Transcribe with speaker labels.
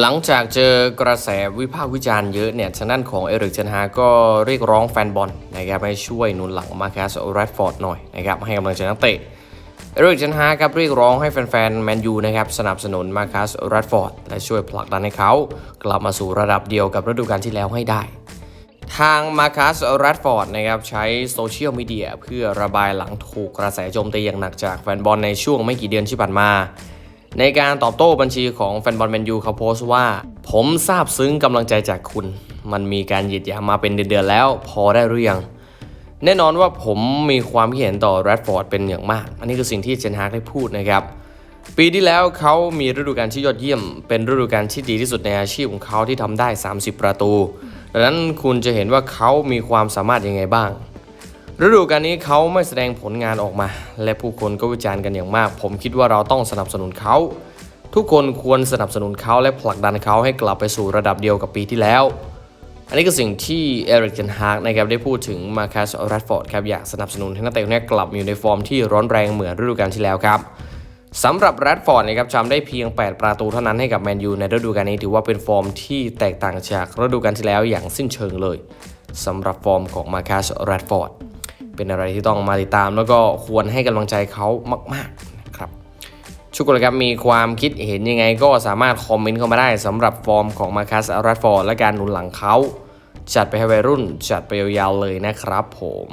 Speaker 1: หลังจากเจอกระแสวิพากษ์วิจารณ์เยอะเนี่ยทางด้านของเอริกเจนฮาก็เรียกร้องแฟนบอลนะครับให้ช่วยหนุนหลังมาคัสแรดฟอร์ดหน่อยนะครับให้กำลังใจนักเตะเอริกเจนฮาครับเรียกร้องให้แฟนๆแมนยูนะครับสนับสนุนมาคัสแรดฟอร์ดและช่วยผลักดันให้เขากลับมาสู่ระดับเดียวกับฤดูกาลที่แล้วให้ได้ ทางมาคัสแรดฟอร์ดนะครับใช้โซเชียลมีเดียเพื่อระบายหลังถูกกระแสโจมตีอย่างหนักจากแฟนบอลในช่วงไม่กี่เดือนที่ผ่านมา ในการตอบโต้บัญชีของแฟนบอลแมนยูเขาโพสต์ว่า ผมซาบซึ้งกำลังใจจากคุณ มันมีการเหยียดยามมาเป็นเดือนๆแล้ว พอได้หรือยัง แน่นอนว่าผมมีความเห็นต่อแรดฟอร์ดเป็นอย่างมาก อันนี้คือสิ่งที่เจนฮากได้พูดนะครับ ปีที่แล้วเขามีฤดูกาลที่ยอดเยี่ยม เป็นฤดูกาลที่ดีที่สุดในอาชีพของเขาที่ทำได้ 30 ประตู ดังนั้นคุณจะเห็นว่าเขามีความสามารถยังไงบ้าง ฤดูกาลนี้เขาไม่แสดงผลงานออกมา และผู้คนก็วิจารณ์กันอย่างมาก ผมคิดว่าเราต้องสนับสนุนเขา ทุกคนควรสนับสนุนเขาและผลักดันเขาให้กลับไปสู่ระดับเดียวกับปีที่แล้ว อันนี้คือสิ่งที่เอริกเจนฮากนะครับได้พูดถึงมาคัสแรดฟอร์ดครับอยากสนับสนุนให้นักเตะคนนี้กลับอยู่ในฟอร์มที่ร้อนแรงเหมือนฤดูกาลที่แล้วครับสำหรับแรดฟอร์ดนะครับทำได้เพียง 8 ประตูเท่านั้นให้กับแมนยูในฤดูกาลนี้ถือว่าเป็นฟอร์มที่แตกต่างจากฤดูกาลที่แล้วอย่างสิ้นเชิงเลยสำหรับฟอร์มของมาคัสแรดฟอร์ด เป็นอะไรที่ต้องมาติดตาม แล้วก็ควรให้กำลังใจเขามากๆนะครับทุกคนครับมีความคิดเห็นยังไงก็สามารถคอมเมนต์เข้ามาได้สำหรับฟอร์มของมาคัสอารัตฟอร์ดและการหนุนหลังเขาจัดไปให้วัยรุ่น จัดไปยาวๆเลยนะครับผม